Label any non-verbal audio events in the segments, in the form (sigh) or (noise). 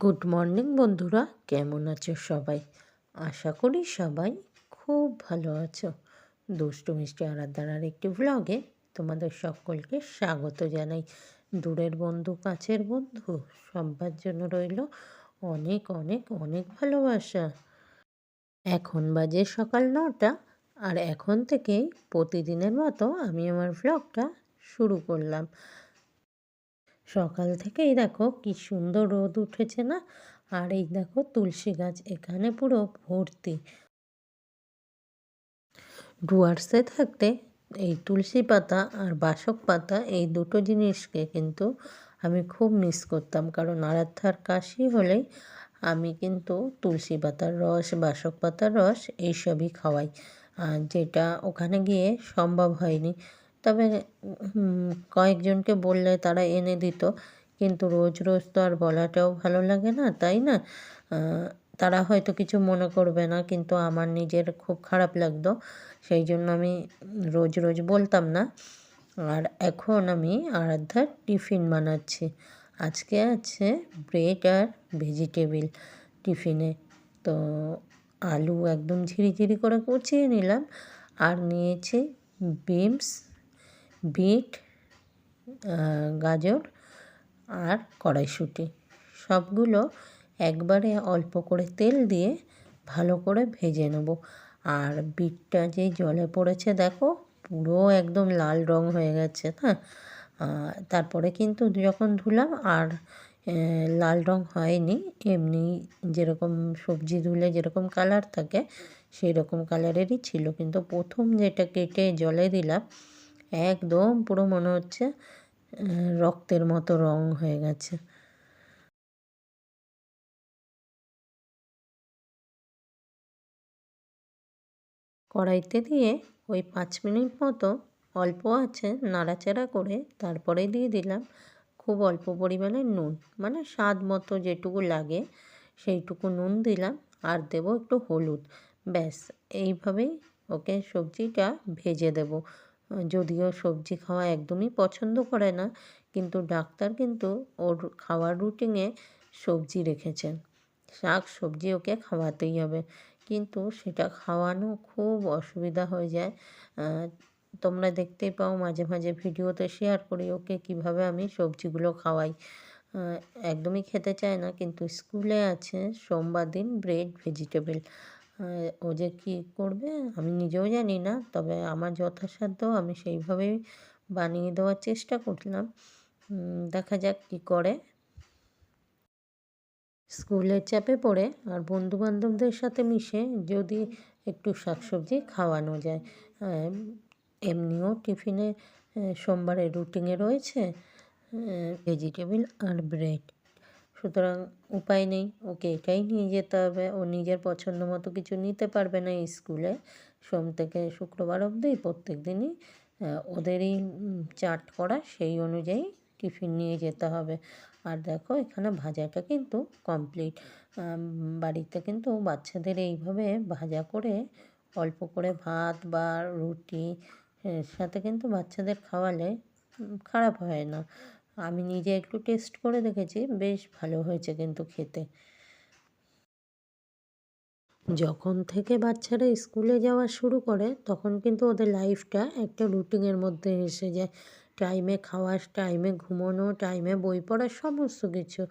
Good morning বন্ধুরা। কেমন আছো সবাই? আশা করি সবাই খুব ভালো আছো। দুষ্টু মিষ্টি আরাধারার একটি ভ্লগে তোমাদের সকলকে স্বাগত জানাই। দূরের বন্ধু, কাছের বন্ধু, সবার জন্য রইল অনেক অনেক অনেক ভালোবাসা। এখন বাজে সকাল নটা, আর এখন থেকেই প্রতিদিনের মতো আমি আমার ভ্লগটা শুরু করলাম। সকাল থেকেই দেখো কি সুন্দর রোদ উঠেছে না? আর এই দেখো তুলসী গাছ এখানে পুরো ভর্তি। ডুয়ার্সে থাকতে এই তুলসী পাতা আর বাসক পাতা এই দুটো জিনিসকে কিন্তু আমি খুব মিস করতাম। কারণ আরাধ্যার কাশি হলেই আমি কিন্তু তুলসী পাতার রস, বাসক পাতার রস এইসবই খাওয়াই। আর যেটা ওখানে গিয়ে সম্ভব হয়নি। তবে কয়েকজনকে বললে তারা এনে দিত। কিন্তু রোজ রোজ তো আর বলাটাও ভালো লাগে না, তাই না? তারা হয়তো কিছু মনে করবে না, কিন্তু আমার নিজের খুব খারাপ লাগতো। সেই জন্য আমি রোজ রোজ বলতাম না। আর এখন আমি আরাধ্যার টিফিন বানাচ্ছি। আজকে আছে ব্রেড আর ভেজিটেবিল টিফিনে। তো আলু একদম ঝিরিঝিরি করে কুচিয়ে নিলাম। আর নিয়েছি বিনস বিট গাজর আর কড়াইশুঁটি। সবগুলো একবারে অল্প করে তেল দিয়ে ভালো করে ভেজে নেব। আর বিটটা যে জলে পড়েছে, দেখো, পুরো একদম লাল রং হয়ে গেছে হ্যাঁ? তারপরে কিন্তু যখন ধুলাম, আর লাল রং হয়নি, এমনি যেরকম সবজি ধুলে যেরকম কালার থাকে সেই রকম কালারেরই ছিল। কিন্তু প্রথম যেটা কেটে জলে দিলাম একদম পুরো মনে হচ্ছে রক্তের মতো রং হয়ে গেছে। কড়াইতে দিয়ে ওই পাঁচ মিনিট মতো অল্প আছে নাড়াচাড়া করে তারপরে দিয়ে দিলাম খুব অল্প পরিমাণে নুন। মানে স্বাদ মতো যেটুকু লাগে সেইটুকু নুন দিলাম আর দেবো একটু হলুদ। ব্যাস, এইভাবেই ওকে সবজিটা ভেজে দেব। যদিও সবজি খাওয়া একদমই পছন্দ করে না, কিন্তু ডাক্তার কিন্তু ওর খাওয়ার রুটিনে সবজি রেখেছেন। শাক সবজি ওকে খাওয়াতেই হবে, কিন্তু সেটা খাওয়ানো খুব অসুবিধা হয়ে যায়। তোমরা দেখতেই পাও মাঝে মাঝে ভিডিওতে শেয়ার করি ওকে কীভাবে আমি সবজিগুলো খাওয়াই। একদমই খেতে চায় না, কিন্তু স্কুলে আছে সোমবার দিন ব্রেড ভেজিটেবল ও যে কী করবে আমি নিজেও জানি না, তবে আমার যথাসাধ্য আমি সেইভাবেই বানিয়ে দেওয়ার চেষ্টা করলাম। দেখা যাক কী করে। স্কুলের চাপে পড়ে আর বন্ধুবান্ধবদের সাথে মিশে যদি একটু শাকসবজি খাওয়ানো যায়। এমনিও টিফিনে সোমবারে রুটিনে রয়েছে ভেজিটেবল আর ব্রেড। সুতরাং উপায় নেই। ওকে এটাই নিয়ে যেতে হবে। ও নিজের পছন্দ মতো কিছু নিতে পারবে না স্কুলে। সোম থেকে শুক্রবার অবধি প্রত্যেক দিনই ওদেরই চাট করা সেই অনুযায়ী টিফিন নিয়ে যেতে হবে। আর দেখো, এখানে ভাজাটা কিন্তু কমপ্লিট। বাড়িতে কিন্তু বাচ্চাদের এইভাবে ভাজা করে, অল্প করে ভাত বা রুটি সাথে কিন্তু বাচ্চাদের খাওয়ালে খারাপ হয় না। আমি নিজে একটু টেস্ট করে দেখেছি, বেশ ভালো হয়েছে কিন্তু খেতে। যখন থেকে বাচ্চারা স্কুলে যাওয়া শুরু করে, তখন কিন্তু ওদের লাইফটা একটা রুটিনের মধ্যে এসে যায়। টাইমে খাওয়া টাইমে ঘুমোনো টাইমে বই পড়া, সমস্ত কিছু।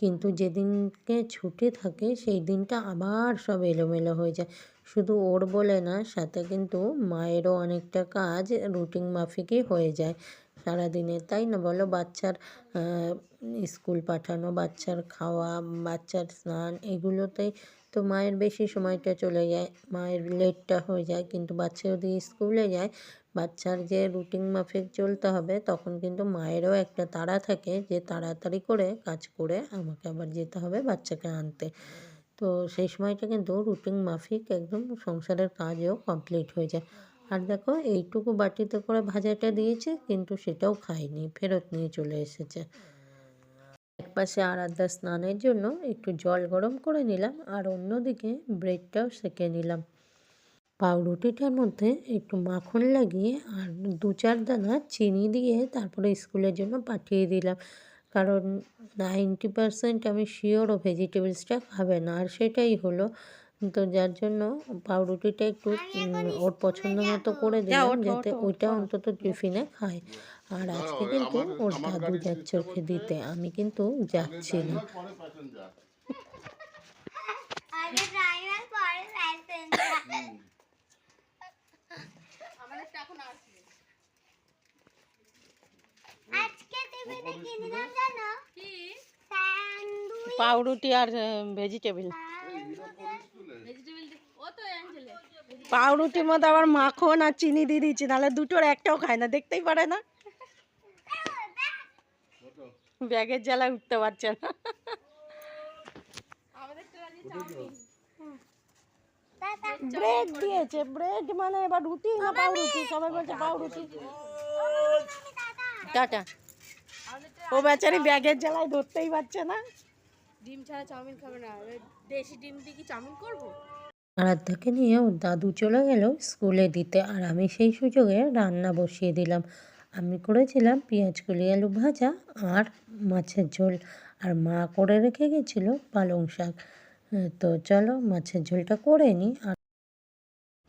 কিন্তু যেদিনকে ছুটি থাকে, সেই দিনটা আবার সব এলোমেলো হয়ে যায়। শুধু ওর বলে না, সাথে কিন্তু মায়েরও অনেকটা কাজ রুটিন মাফিকই হয়ে যায়। সারাদিনে, তাই না? বলো, বাচ্চার স্কুল পাঠানো, বাচ্চার খাওয়া, বাচ্চার স্নান, এগুলোতেই তো মায়ের বেশি সময়টা চলে যায়। মায়ের লেটটা হয়ে যায়, কিন্তু বাচ্চা যদি স্কুলে যায়, বাচ্চার যে রুটিন মাফিক চলতে হবে, তখন কিন্তু মায়েরও একটা তাড়া থাকে যে তাড়াতাড়ি করে কাজ করে আমাকে আবার যেতে হবে বাচ্চাকে আনতে। তো সেই সময়টা কিন্তু রুটিন মাফিক একদম সংসারের কাজও কমপ্লিট হয়ে যায়। আর দেখো এইটুকু বাটিতে করে ভাজাটা দিয়েছে, কিন্তু সেটাও খায়নি ফেরত নিয়ে চলে এসেছে। একপাশে আরাধ্যা স্নানের জন্য একটু জল গরম করে নিলাম, আর অন্যদিকে ব্রেডটাও সেঁকে নিলাম। পাউরুটিটার মধ্যে একটু মাখন লাগিয়ে আর দু চার দানা চিনি দিয়ে তারপরে স্কুলের জন্য পাঠিয়ে দিলাম। কারণ নাইনটি পারসেন্ট আমি শিওরও ভেজিটেবলসটা খাবে না, আর সেটাই হলো তো যার জন্য পাউরুটিটা একটু ওর পছন্দ মতো করে দিলাম যাতে ওইটা অন্তত টিফিনে খায়। আর আজকে কিন্তু ওর দাদু যাচ্ছে ওকে দিতে আমি কিন্তু যাচ্ছি না। (laughs) পাউরুটি আর আগে ড্রাইভার পরে প্যাসেঞ্জার আজকে টিফিনে কি দিলাম জানো স্যান্ডউইচ পাউরুটি আর ভেজিটেবল পাউরুটির মধ্যে আবার মাখন আর চিনি দিয়ে দিচ্ছি নাহলে দুটোর একটাও খায় না দেখতেই পারে না। ব্যাগের জ্বালায় উঠতে পারছে না। ব্রেড দিয়েছে ব্রেড মানে এবার রুটি না পাউরুটি? সবাই বলছে পাউরুটি। টাটা। ও বেচারি ব্যাগের জ্বালায় ধরতেই পারছে না। ডিম ছাড়া চাউমিন খাবে না। দেশি ডিম দিয়ে কি চাউমিন করব? আরাধ্যাকে নিয়ে ওর দাদু চলে গেল স্কুলে দিতে আর আমি সেই সুযোগে রান্না বসিয়ে দিলাম। আমি করেছিলাম পেঁয়াজ কলি আলু ভাজা আর মাছের ঝোল। আর মা করে রেখে গেছিল পালং শাক। তো চলো মাছের ঝোলটা করে নিই আর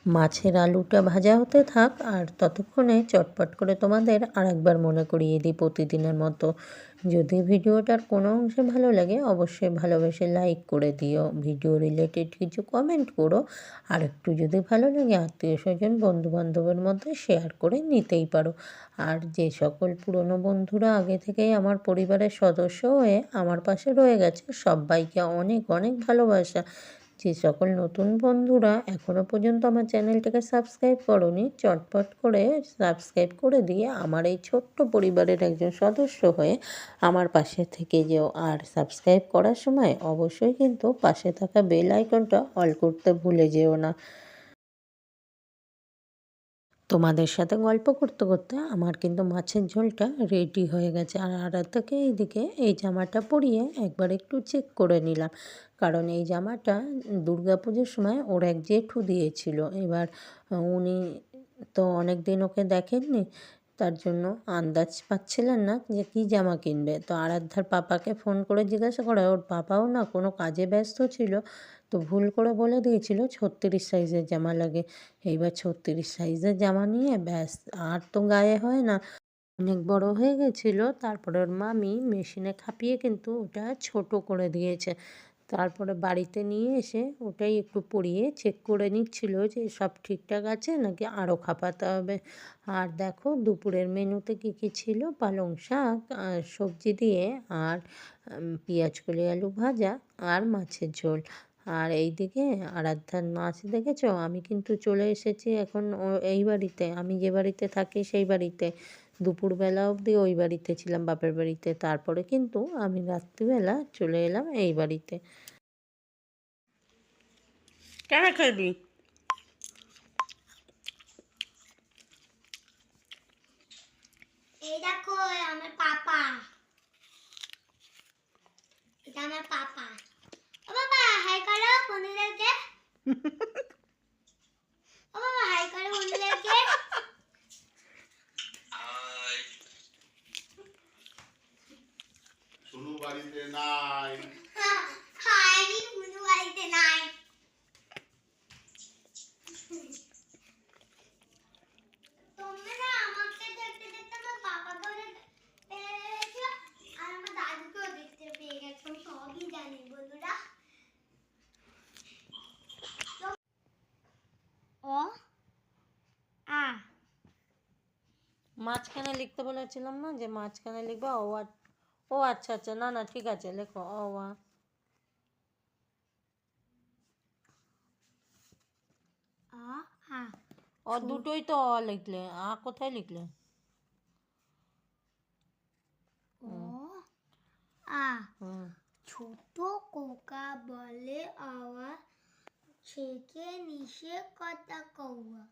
মাছের আলুটা ভাজা হতে থাক আর ততক্ষণে চটপট করে তোমাদের আরেকবার মনে করিয়ে দিই প্রতিদিনের মতো। যদি ভিডিওটার কোনো অংশে ভালো লাগে, অবশ্যই ভালোবেসে লাইক করে দিও। ভিডিও রিলেটেড কিছু কমেন্ট করো। আর একটু যদি ভালো লাগে, আত্মীয় স্বজন বন্ধু বান্ধবের মধ্যে শেয়ার করে নিতেই পারো। আর যে সকল পুরনো বন্ধুরা আগে থেকেই আমার পরিবারের সদস্য হয়ে আমার পাশে রয়ে গেছে, সবাইকে অনেক অনেক ভালোবাসা। যে সকল নতুন বন্ধুরা এখনও পর্যন্ত আমার চ্যানেলটাকে সাবস্ক্রাইব করনি, চটপট করে সাবস্ক্রাইব করে দিয়ে আমার এই ছোট্ট পরিবারের একজন সদস্য হয়ে আমার পাশে থেকে যেও। আর সাবস্ক্রাইব করার সময় অবশ্যই কিন্তু পাশে থাকা বেল আইকনটা অল করতে ভুলে যেও না। তোমাদের সাথে গল্প করতে করতে আমার কিন্তু মাছের ঝোলটা রেডি হয়ে গেছে। আর আরাধ্যাকে এইদিকে এই জামাটা পরিয়ে একবার একটু চেক করে নিলাম। কারণ এই জামাটা দুর্গা পুজোর সময় ওর এক জেঠু দিয়েছিল। এবার উনি তো অনেক দিন ওকে দেখেননি, তার জন্য আন্দাজ পাচ্ছিলেন না যে কী জামা কিনবে। তো আরাধ্যার পাপাকে ফোন করে জিজ্ঞাসা করে, ওর পাপাও না কোনো কাজে ব্যস্ত ছিল? তো ভুল করে বলে দিয়েছিল, ছত্রিশ সাইজের জামা লাগে। এইবার ছত্রিশ সাইজের জামা নিয়ে ব্যাস, আর তো গায়ে হয় না। অনেক বড় হয়ে গেছিল, তারপরে ওর মামি মেশিনে খাপিয়ে কিন্তু ওটা ছোট করে দিয়েছে। তারপরে বাড়িতে নিয়ে এসে ওটাই একটু পরিয়ে চেক করে নিচ্ছিল যে সব ঠিকঠাক আছে নাকি আরও খাপাতে হবে। আর দেখো দুপুরের মেনুতে কী কী ছিল? পালং শাক আর সবজি দিয়ে আর পেঁয়াজ কলি আলু ভাজা আর মাছের ঝোল। আর এই এইদিকে আরাধ্যার মাছ দেখেছ? আমি কিন্তু চলে এসেছি এখন ও- এই বাড়িতে। আমি যে বাড়িতে থাকি সেই বাড়িতে। দুপুরবেলা অবধি ওই বাড়িতে ছিলাম বাপের বাড়িতে। তারপরে কিন্তু আমি রাত্রিবেলা চলে এলাম এই বাড়িতে। কেন খেলবি এই দেখো আমার পাপা এটা আমার পাপা ও বাবা হাই করো বন্ধুদেরকে ও বাবা হাই করো বন্ধুদেরকে শুনু বাড়িতে নাই বুনু বাড়িতে নাই তোমরা আমাকে দেখতে দেখতে আমার পাপাকেও দেখতে আর আমার দাদুকেও দেখতে পেয়ে গেছো সবই জানি বন্ধুরা ও আ। মাঝখানে লিখতে বলেছিলাম না যে মাঝখানে লিখবে ও আ- ও আচ্ছা আচ্ছা না না ঠিক আছে লেখো ও আ। ও দুটোই তো অ লিখলে আ কোথায় লিখলে? ও আ ছোট কোকা বলে আওয়াজ ছেকে নিশে কথা কৌয়া